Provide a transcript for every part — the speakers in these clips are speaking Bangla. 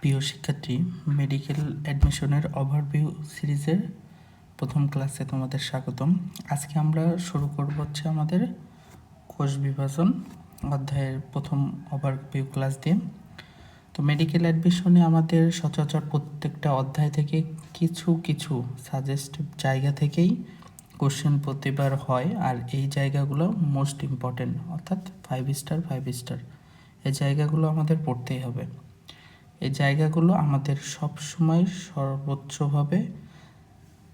প্রিয় শিক্ষার্থী মেডিকেল অ্যাডমিশনের ওভারভিউ সিরিজের প্রথম ক্লাসে তোমাদের স্বাগতম। আজকে আমরা শুরু করব হচ্ছে আমাদের কোষ বিভাজন অধ্যায়ের প্রথম ওভারভিউ ক্লাস দিয়ে। তো মেডিকেল অ্যাডমিশনে আমাদের সচরাচর প্রত্যেকটা অধ্যায় থেকে কিছু কিছু সাজেস্টিভ জায়গা থেকেই কোশ্চেন প্রতিবার হয় আর এই জায়গাগুলো মোস্ট ইম্পর্টেন্ট অর্থাৎ ফাইভ স্টার ফাইভ স্টার এই জায়গাগুলো আমাদের পড়তেই হবে। এই জায়গাগুলো আমাদের সব সময় সর্বোচ্চভাবে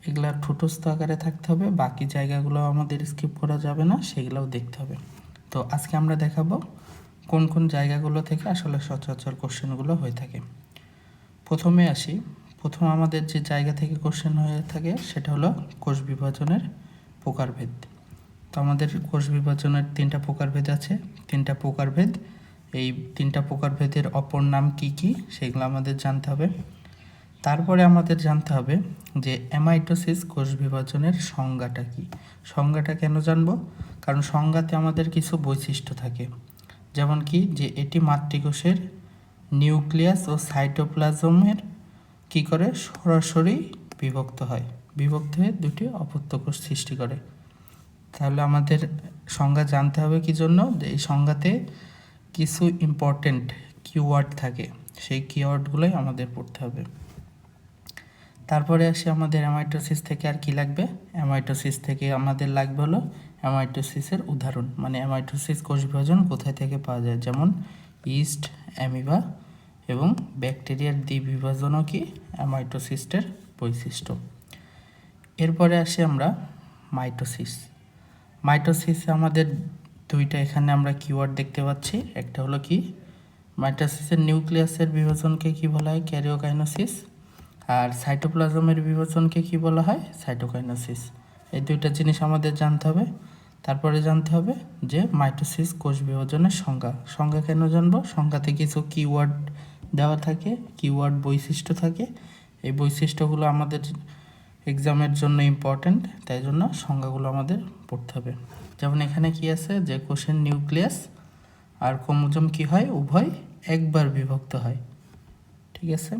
এগুলা ঠুটস্থ আকারে থাকতে হবে, বাকি জায়গাগুলো আমাদের স্কিপ করা যাবে না, সেগুলোও দেখতে হবে। তো আজকে আমরা দেখাবো কোন কোন জায়গাগুলো থেকে আসলে সচরাচর কোশ্চেনগুলো হয়ে থাকে। প্রথমে আসি, প্রথম আমাদের যে জায়গা থেকে কোশ্চেন হয়ে থাকে সেটা হলো কোষ বিভাজনের প্রকারভেদ। তো আমাদের কোষ বিভাজনের তিনটা প্রকারভেদ আছে, তিনটা প্রকারভেদ এই তিনটা প্রকারভেদের অপর নাম কি কি? সেগুলো আমাদের জানতে হবে। তারপরে আমাদের জানতে হবে যে অ্যামাইটোসিস কোষ বিভাজনের সংজ্ঞাটা কি? সংজ্ঞাটা কেন জানব? কারণ সংজ্ঞাতে আমাদের কিছু বৈশিষ্ট্য থাকে। যেমন কি, যে এটি মাতৃকোষের নিউক্লিয়াস ও সাইটোপ্লাজমের কি করে? সরাসরি বিভক্ত হয়। বিভক্ত হয়ে দুটি অপত্য কোষ সৃষ্টি করে। তাহলে আমাদের সংজ্ঞা জানতে হবে কি জন্য? যে এই সংজ্ঞাতে কিছু ইম্পর্টেন্ট কিওয়ার্ড থাকে, সেই কিওয়ার্ডগুলোই আমাদের পড়তে হবে। তারপরে আসি আমাদের অ্যামাইটোসিস থেকে আর কি লাগবে? অ্যামাইটোসিস থেকে আমাদের লাগবে হলো অ্যামাইটোসিসের উদাহরণ মানে অ্যামাইটোসিস কোষ বিভাজন কোথায় থেকে পাওয়া যায়? যেমন ইস্ট অ্যামিবা এবং ব্যাকটেরিয়ার দ্বিবিভাজনও কি? অ্যামাইটোসিস্টের বৈশিষ্ট্য। এরপরে আসি আমরা মাইটোসিস মাইটোসিসে আমাদের দুইটা এখানে আমরা কিওয়ার্ড দেখতে পাচ্ছি। একটা হলো কি? মাইটোসিসের নিউক্লিয়াসের বিভাজনকে কি বলা হয়? ক্যারিওকাইনোসিস। আর সাইটোপ্লাজমের বিভাজনকে কি বলা হয়? সাইটোকাইনোসিস। এই দুইটা জিনিস আমাদের জানতে হবে। তারপরে জানতে হবে যে মাইটোসিস কোষ বিভাজনের সংজ্ঞা। সংজ্ঞা কেন জানব? সংজ্ঞাতে কিছু কিওয়ার্ড দেওয়া থাকে কিওয়ার্ড বৈশিষ্ট্য থাকে। এই বৈশিষ্ট্যগুলো আমাদের এক্সামের জন্য ইম্পর্ট্যান্ট তাই জন্য সংজ্ঞাগুলো আমাদের পড়তে হবে। যেমন এখানে কি আছে যে কোষের নিউক্লিয়াস আর ক্রোমোজোম কি হয়? উভয় একবার বিভক্ত হয়। ঠিক আছে?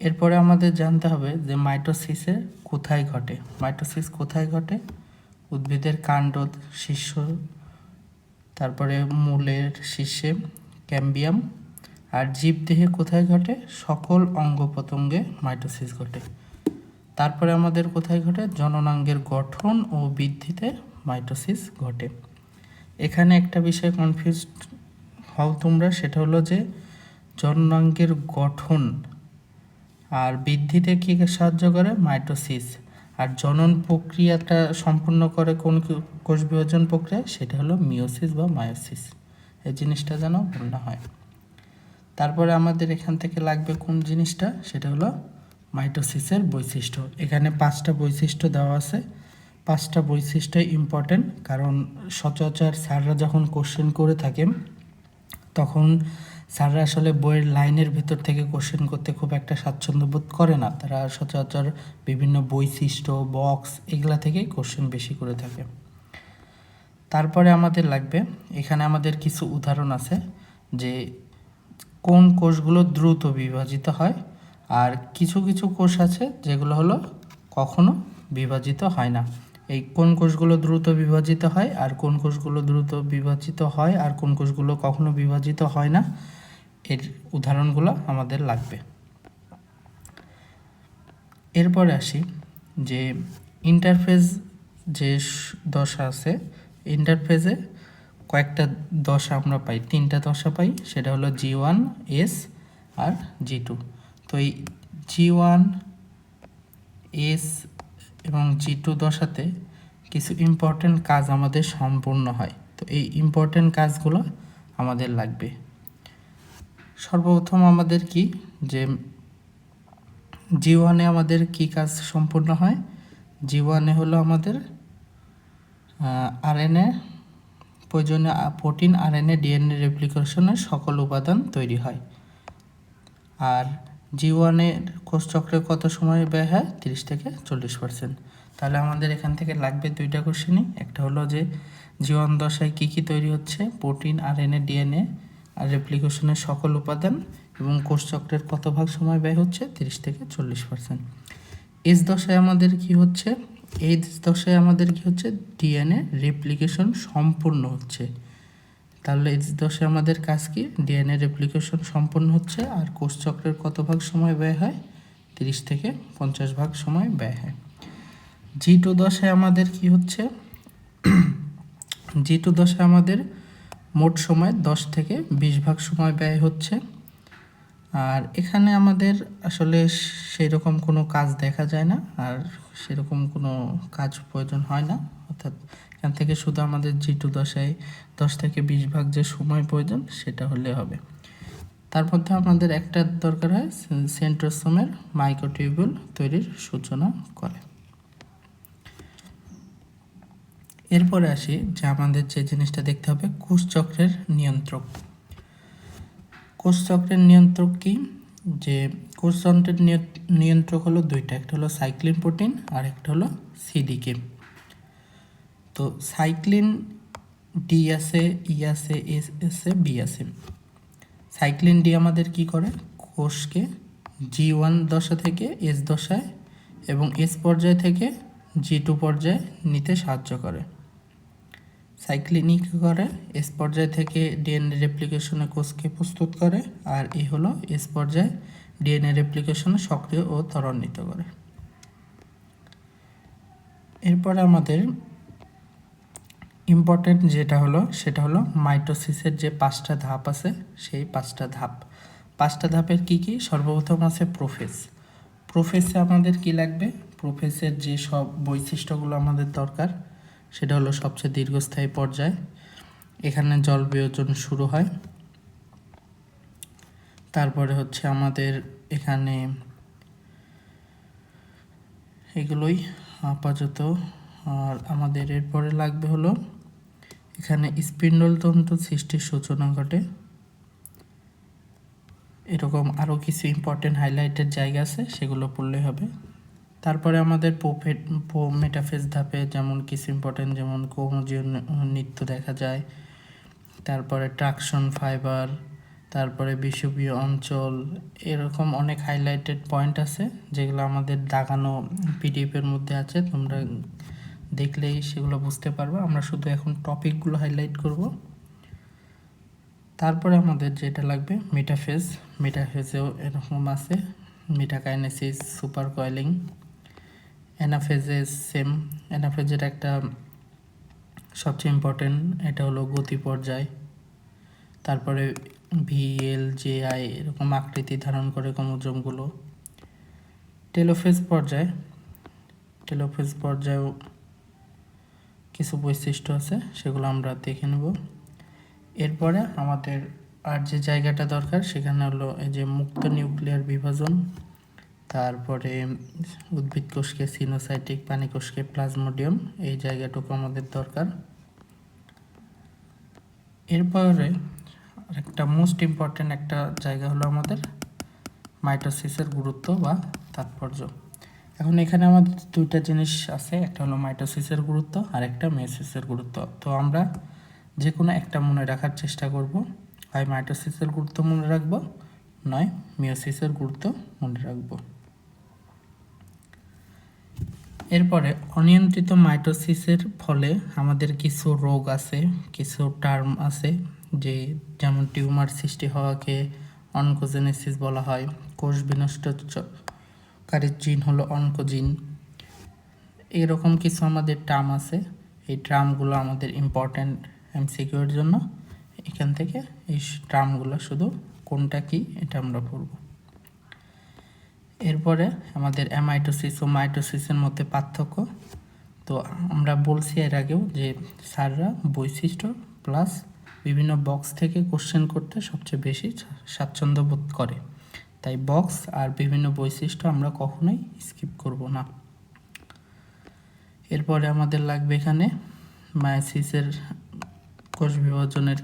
এরপরে আমাদের জানতে হবে যে মাইটোসিসের কোথায় ঘটে? মাইটোসিস কোথায় ঘটে? উদ্ভিদের কাণ্ড, শীর্ষ, তারপরে মূলের শীর্ষে ক্যাম্বিয়াম আর জীবদেহে কোথায় ঘটে? সকল অঙ্গ প্রত্যঙ্গে মাইটোসিস ঘটে। তারপরে আমাদের কোথায় ঘটে? জননাঙ্গের গঠন ও বৃদ্ধিতে মাইটোসিস ঘটে। এখানে একটা বিষয় কনফিউজ হও তোমরা, সেটা হলো যে জননাঙ্গের গঠন আর বৃদ্ধিতে কী সাহায্য করে? মাইটোসিস। আর জনন প্রক্রিয়াটা সম্পূর্ণ করে কোন কোষ বিভাজন প্রক্রিয়া সেটা হলো মিওসিস বা মায়োসিস। এই জিনিসটা যেন ভুল হয়। তারপরে আমাদের এখান থেকে লাগবে কোন জিনিসটা? সেটা হলো মাইটোসিসের বৈশিষ্ট্য। এখানে পাঁচটা বৈশিষ্ট্য দেওয়া আছে। পাঁচটা বৈশিষ্ট্য ইম্পর্টেন্ট কারণ সচরাচর স্যাররা যখন কোশ্চেন করে থাকেন, তখন স্যাররা আসলে বইয়ের লাইনের ভিতর থেকে কোশ্চেন করতে খুব একটা স্বাচ্ছন্দ্য বোধ করে না। তারা সচরাচর বিভিন্ন বৈশিষ্ট্য বক্স এগুলা থেকেই কোশ্চেন বেশি করে থাকে। তারপরে আমাদের লাগবে, এখানে আমাদের কিছু উদাহরণ আছে যে কোন কোষগুলো দ্রুত বিভাজিত হয়, আর কিছু কিছু কোষ আছে যেগুলো হলো কখনো বিভাজিত হয় না। এই কোন কোষগুলো দ্রুত বিভাজিত হয় আর কোন কোষগুলো দ্রুত বিভাজিত হয় আর কোন কোষগুলো কখনো বিভাজিত হয় না, এর উদাহরণগুলো আমাদের লাগবে। এরপরে আসি যে ইন্টারফেজ যে দশা আছে ইন্টারফেজে কয়েকটা দশা আমরা পাই, তিনটা দশা পাই, সেটা হলো জি ওয়ান এস আর জি টু তো এই জি ওয়ান এস এবং জি টু দশাতে কিছু ইম্পর্টেন্ট কাজ আমাদের সম্পূর্ণ হয়। তো এই ইম্পর্টেন্ট কাজগুলো আমাদের লাগবে। সর্বপ্রথম আমাদের কি? যে জি ওয়ানে আমাদের কি কাজ সম্পূর্ণ হয়? জি ওয়ানে হলো আমাদের আরএনএ প্রয়োজনীয় প্রোটিন আরএনএ ডিএনএ রেপ্লিকেশনের সকল উপাদান তৈরি হয়। আর ওয়ানের কোষচক্রে কত সময় ব্যয় হয়? তিরিশ থেকে চল্লিশ পার্সেন্ট তাহলে আমাদের এখান থেকে লাগবে দুইটা কোশ্চেনই একটা হলো যে, জীবন দশায় কী কী তৈরি হচ্ছে? Protein R N A DNA আর রেপ্লিকেশনের সকল উপাদান এবং কোষ চক্রের কত ভাগ সময় ব্যয় হচ্ছে? তিরিশ থেকে চল্লিশ পার্সেন্ট এস দশায় আমাদের কি হচ্ছে? এই দশায় আমাদের কি হচ্ছে? ডিএনএ রেপ্লিকেশন সম্পূর্ণ হচ্ছে। তাহলে এই দশায় আমাদের কাজ কি? ডিএনএ রেপ্লিকেশন সম্পন্ন হচ্ছে আর কোষ চক্রের কত ভাগ সময় ব্যয় হয়? তিরিশ থেকে পঞ্চাশ ভাগ সময় ব্যয় হয়। জি টু দশায় আমাদের কি হচ্ছে? জি টু দশায় আমাদের মোট সময় দশ থেকে বিশ ভাগ সময় ব্যয় হচ্ছে। আর এখানে আমাদের আসলে সেই রকম কোনো কাজ দেখা যায় না আর সেরকম কোনো কাজ প্রয়োজন হয় না। অর্থাৎ এখান থেকে শুধু আমাদের জি টু দশায় দশ থেকে বিশ ভাগ যে সময় প্রয়োজন সেটা হলে হবে। তার মধ্যে আমাদের একটা দরকার হয়, সেন্ট্রোসোমের মাইক্রোটিউবুল তৈরির সূচনা করে। এরপরে আসি যে আমাদের যে জিনিসটা দেখতে হবে, কোষচক্রের নিয়ন্ত্রক। কোষচক্রের নিয়ন্ত্রক কি? যে কোষ যন্ত্রের নিয়ন্ত্রক হলো দুইটা, একটা হলো সাইক্লিন প্রোটিন আর একটা হলো সিডিকে। তো সাইক্লিন ডি আছে, ই আছে, এস আছে, বি আছে। সাইক্লিন ডি আমাদের কি করে? কোষকে জি ওয়ান দশা থেকে এস দশায় এবং এস পর্যায় থেকে জি টু পর্যায়ে নিতে সাহায্য করে। সাইক্লিনিক করে? এস পর্যায় থেকে ডিএনএ রেপ্লিকেশনে কোষকে প্রস্তুত করে আর এ হলো এস পর্যায়ে ডিএনএ রেপ্লিকেশনে সক্রিয় ও ত্বরান্বিত করে। এরপরে আমাদের ইম্পর্টেন্ট যেটা হলো, সেটা হলো মাইটোসিসের যে পাঁচটা ধাপ আছে, সেই পাঁচটা ধাপ। পাঁচটা ধাপের কি কি? সর্বপ্রথম আছে প্রোফেস প্রোফেসে আমাদের কি লাগবে? প্রোফেসের যে সব বৈশিষ্ট্যগুলো আমাদের দরকার, সেটা হলো সবচেয়ে দীর্ঘস্থায়ী পর্যায়। এখানে জল বিয়োজন শুরু হয়। তারপরে হচ্ছে আমাদের এখানে এগুলোই আপাতত। আর আমাদের এরপরে লাগবে হলো এখানে স্পিন্ডল তন্তু সৃষ্টির সূচনা ঘটে। এরকম আরও কিছু ইম্পর্টেন্ট হাইলাইটের জায়গা আছে, সেগুলো পড়লে হবে। তারপরে আমাদের পোফেট পো মেটাফেজ ধাপে যেমন কিছু ইম্পর্টেন্ট যেমন কোমোজিও নৃত্য দেখা যায়। তারপরে ট্রাকশন ফাইবার তারপরে বিষুবীয় অঞ্চল, এরকম অনেক হাইলাইটেড পয়েন্ট আছে, যেগুলো আমাদের দাগানো পিডিএফের মধ্যে আছে, তোমরা দেখলেই সেগুলো বুঝতে পারবে। আমরা শুধু এখন টপিকগুলো হাইলাইট করব। তারপরে আমাদের যেটা লাগবে মেটাফেজ মেটাফেজেও এরকম আছে। Metakinesis super coiling anaphases same অ্যানাফেজের একটা সবচেয়ে ইম্পর্টেন্ট এটা হলো গতি পর্যায়। তারপরে ভিএল জে আই এরকম আকৃতি ধারণ করে ক্রোমোজোমগুলো। টেলোফেজ পর্যায় টেলোফেজ পর্যায়েও কিছু বৈশিষ্ট্য আছে, সেগুলো আমরা দেখে নেব। এরপরে আমাদের আর যে জায়গাটা দরকার, সেখানে হলো এই যে মুক্ত নিউক্লিয়ার বিভাজন, তারপরে উদ্ভিদ কোষকে সিনোসাইটিক পানি কোষকে প্লাজমোডিয়াম, এই জায়গাটুকু আমাদের দরকার। এরপরে একটা মোস্ট ইম্পর্টেন্ট একটা জায়গা হলো আমাদের মাইটোসিসের গুরুত্ব বা তাৎপর্য। এখন এখানে আমাদের দুইটা জিনিস আছে, একটা হলো মাইটোসিসের গুরুত্ব আর একটা মেসিসের গুরুত্ব। তো আমরা যে কোনো একটা মনে রাখার চেষ্টা করব। হয় মাইটোসিসের গুরুত্ব মনে রাখব, নয় মিওসিসের গুরুত্ব মনে রাখব। এরপরে অনিয়ন্ত্রিত মাইটোসিসের ফলে আমাদের কিছু রোগ আছে, কিছু টার্ম আছে, যে যেমন টিউমার সৃষ্টি হওয়াকে অনকোজেনেসিস বলা হয় কোষ বিনষ্টকারীর জিন হলো অনকোজিন। এরকম কিছু আমাদের টার্ম আছে। এই টার্মগুলো আমাদের ইম্পর্ট্যান্ট এমসিকিউর জন্য। এখান থেকে এই টার্মগুলো শুধু কোনটা কি এটা আমরা পড়ব। এরপরে আমাদের অ্যামাইটোসিস ও মাইটোসিসের মধ্যে পার্থক্য। তো আমরা বলছি এর আগেও যে স্যাররা বৈশিষ্ট্য প্লাস বিভিন্ন বক্স থেকে কোশ্চেন করতে সবচেয়ে বেশি স্বাচ্ছন্দ্য বোধ করে। তাই বক্স আর বিভিন্ন বৈশিষ্ট্য আমরা কখনোই স্কিপ করব না। এরপরে আমাদের লাগবে এখানে মায়াসিসের কোষ বিভাজনের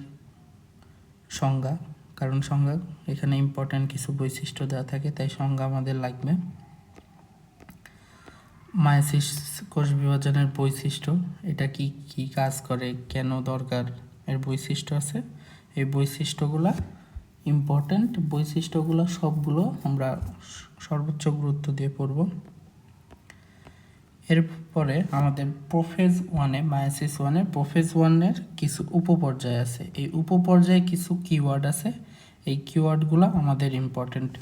সংজ্ঞা, কারণ সংজ্ঞা এখানে ইম্পর্ট্যান্ট কিছু বৈশিষ্ট্য দেওয়া থাকে, তাই সংজ্ঞা আমাদের লাগবে। মায়াসিস কোষ বিভাজনের বৈশিষ্ট্য, এটা কি কি কাজ করে, কেন দরকার এর বৈশিষ্ট্য আছে। এই বৈশিষ্ট্যগুলা ইম্পর্ট্যান্ট বৈশিষ্ট্যগুলো সবগুলো আমরা সর্বোচ্চ গুরুত্ব দিয়ে পড়ব। এরপরে আমাদের প্রোফেজ ওয়ানে মায়াসিস ওয়ানে প্রোফেজ ওয়ানের কিছু উপপর্যায় আছে। এই উপপর্যায়ে কিছু কিওয়ার্ড আছে। এই কিওয়ার্ডগুলো আমাদের ইম্পর্ট্যান্ট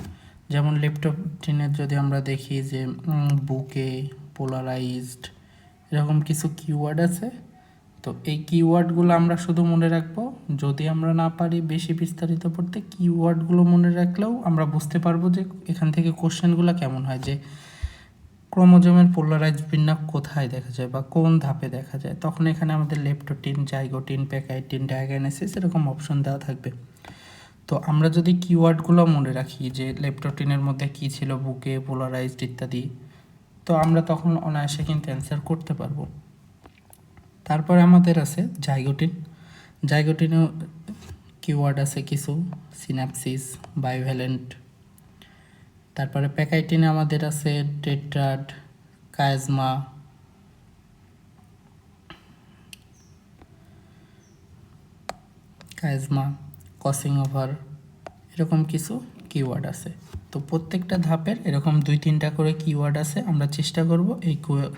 যেমন লেপটপটিনের যদি আমরা দেখি যে বুকে পোলারাইজড এরকম কিছু কিওয়ার্ড আছে। তো এই কিওয়ার্ডগুলো আমরা শুধু মনে রাখব। যদি আমরা না পারি বেশি বিস্তারিত পড়তে কিওয়ার্ডগুলো মনে রাখলেও আমরা বুঝতে পারব যে এখান থেকে কোশ্চেনগুলো কেমন হয়, যে ক্রোমোজোমের পোলারাইজ বিন্যাস কোথায় দেখা যায় বা কোন ধাপে দেখা যায়। তখন এখানে আমাদের লেপটোটিন জাইগোটিন প্যাকাইটিন ডায়াগানেসিস এরকম অপশন দেওয়া থাকবে। তো আমরা যদি কিওয়ার্ডগুলো মনে রাখি, যে লেপটোটিনের মধ্যে কী ছিল, বুকে পোলারাইজড ইত্যাদি, তো আমরা তখন অনায়াসে কিন্তু অ্যান্সার করতে পারব। তারপরে আমাদের আছে জাইগোটিন। জাইগোটিনেও কিওয়ার্ড আছে কিছু সিনাপসিস বায়োভ্যালেন্ট। তারপরে প্যাকাইটিনে আমাদের আছে, tetrad, chiasma. Chiasma, crossing over, এরকম কিছু কিওয়ার্ড আছে। তো প্রত্যেকটা ধাপের এরকম দুই তিনটা করে কিওয়ার্ড আছে, আমরা চেষ্টা করব এই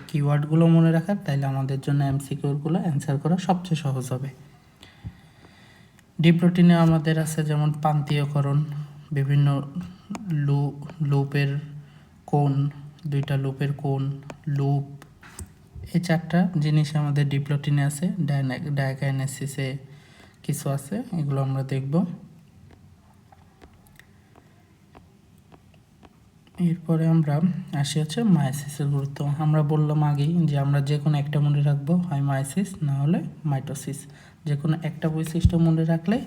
কিওয়ার্ডগুলো মনে রাখার, তাইলে আমাদের জন্য এমসিকিউরগুলো অ্যান্সার করা সবচেয়ে সহজ হবে। ডি প্রোটিনে আমাদের আছে যেমন প্রান্তীয়করণ বিভিন্ন লু, লুপের কোণ, দুইটা লুপের কোণ, লুপ, এই চারটা জিনিস আমাদের ডিপ্লোটিনে আছে ডায়াকাইনেসিসে কিছু আছে, এগুলো আমরা দেখব। এরপরে আমরা আসি হচ্ছে মায়াসিসের গুরুত্ব। আমরা বললাম আগেই যে আমরা যে কোনো একটা মনে রাখব, হয় মায়াসিস না হলে মাইটোসিস যে কোনো একটা বৈশিষ্ট্য মনে রাখলে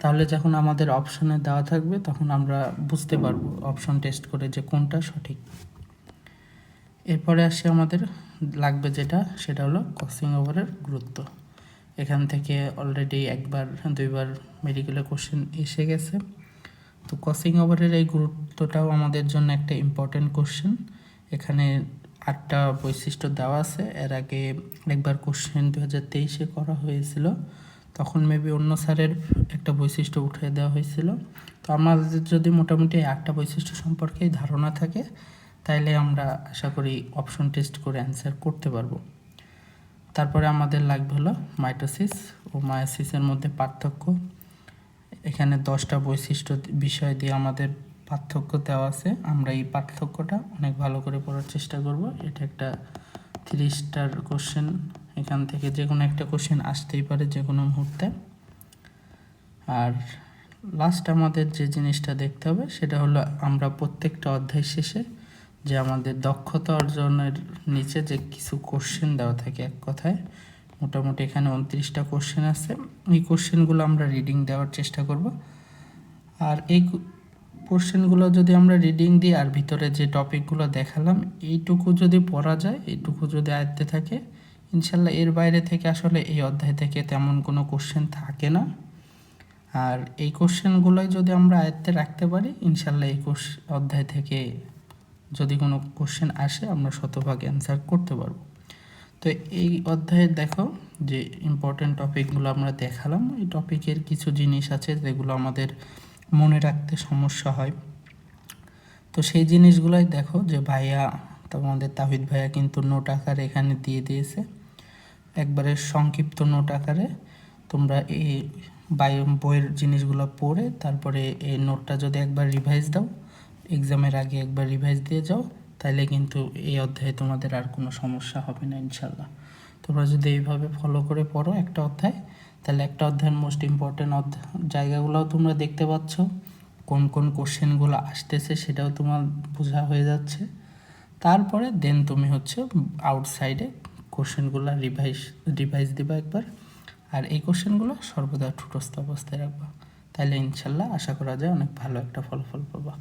তাহলে যখন আমাদের অপশনে দেওয়া থাকবে তখন আমরা বুঝতে পারব অপশন টেস্ট করে যে কোনটা সঠিক। এরপরে আসি আমাদের, লাগবে যেটা, সেটা হলো ক্রসিং ওভারের গুরুত্ব। এখান থেকে অলরেডি একবার, দুইবার মেডিকেলের কোশ্চেন এসে গেছে। তো ক্রসিং ওভারের এই গুরুত্বটাও আমাদের জন্য একটা ইম্পর্টেন্ট কোশ্চেন এখানে আটটা বৈশিষ্ট্য দেওয়া আছে। এর আগে একবার কোশ্চেন দু হাজার তেইশে করা হয়েছিল। তখন মেবি অন্য স্যারের একটা বৈশিষ্ট্য উঠিয়ে দেওয়া হয়েছিল। তো আমাদের যদি মোটামুটি আটটা বৈশিষ্ট্য সম্পর্কেই ধারণা থাকে, তাইলে আমরা আশা করি অপশন টেস্ট করে অ্যান্সার করতে পারব। তারপরে আমাদের লাগবে হলো মাইটোসিস ও মায়াসিসের মধ্যে পার্থক্য। এখানে দশটা বৈশিষ্ট্য বিষয় দিয়ে আমাদের পার্থক্য দেওয়া আছে। আমরা এই পার্থক্যটা অনেক ভালো করে পড়ার চেষ্টা করব। এটা একটা থ্রি স্টার কোশ্চেন এখান থেকে যে কোনো একটা কোশ্চেন আসতেই পারে যে কোনো মুহূর্তে। আর লাস্ট আমাদের যে জিনিসটা দেখতে হবে সেটা হলো আমরা প্রত্যেকটা অধ্যায় শেষে যে আমাদের দক্ষতা অর্জনের নিচে যে কিছু কোশ্চেন দেওয়া থাকে এক কথায় মোটামুটি এখানে উনত্রিশটা কোশ্চেন আছে। এই কোশ্চেনগুলো আমরা রিডিং দেওয়ার চেষ্টা করব। আর এই কোশ্চেনগুলো যদি আমরা রিডিং দিই আর ভিতরে যে টপিকগুলো দেখালাম, এইটুকু যদি পড়া যায়, এইটুকু যদি আয়ত্তে থাকে, ইনশাল্লাহ এর বাইরে থেকে আসলে এই অধ্যায় থেকে তেমন কোনো কোশ্চেন থাকে না। আর এই কোশ্চেনগুলোই যদি আমরা আয়ত্তে রাখতে পারি, ইনশাল্লাহ এই কোশ অধ্যায় থেকে যদি কোনো কোশ্চেন আসে, আমরা শতভাগ অ্যান্সার করতে পারব। তো এই অধ্যায়ে দেখো যে ইম্পর্টেন্ট টপিকগুলো আমরা দেখালাম। এই টপিকের কিছু জিনিস আছে যেগুলো আমাদের মনে রাখতে সমস্যা হয়। তো সেই জিনিসগুলোই দেখো যে ভাইয়া, তোমাদের তাহিদ ভাইয়া কিন্তু নোট আকারে এখানে দিয়ে দিয়েছে। একবারে সংক্ষিপ্ত নোট আকারে তোমরা এই বাই বইয়ের জিনিসগুলো পড়ে তারপরে এই নোটটা যদি একবার রিভাইজ দাও এক্সামের আগে একবার রিভাইজ দিয়ে যাও। তাহলে কিন্তু এই অধ্যায়ে তোমাদের আর কোনো সমস্যা হবে না ইনশাল্লাহ তোমরা যদি এইভাবে ফলো করে পড়ো একটা অধ্যায় তাহলে একটা অধ্যায়ের মোস্ট ইম্পর্টেন্ট অধ্যায় জায়গাগুলোও তোমরা দেখতে পাচ্ছ। কোন কোন কোশ্চেনগুলো আসতেছে সেটাও তোমার বোঝা হয়ে যাচ্ছে। তারপরে দেন তুমি হচ্ছে আউটসাইডে কোশ্চেনগুলো রিভাইজ রিভাইজ দিবা একবার। আর এই কোশ্চেনগুলো সর্বদা ঠুটস্থ অবস্থায় রাখবা। তাহলে ইনশাল্লাহ আশা করা যায় অনেক ভালো একটা ফলাফল পাবা।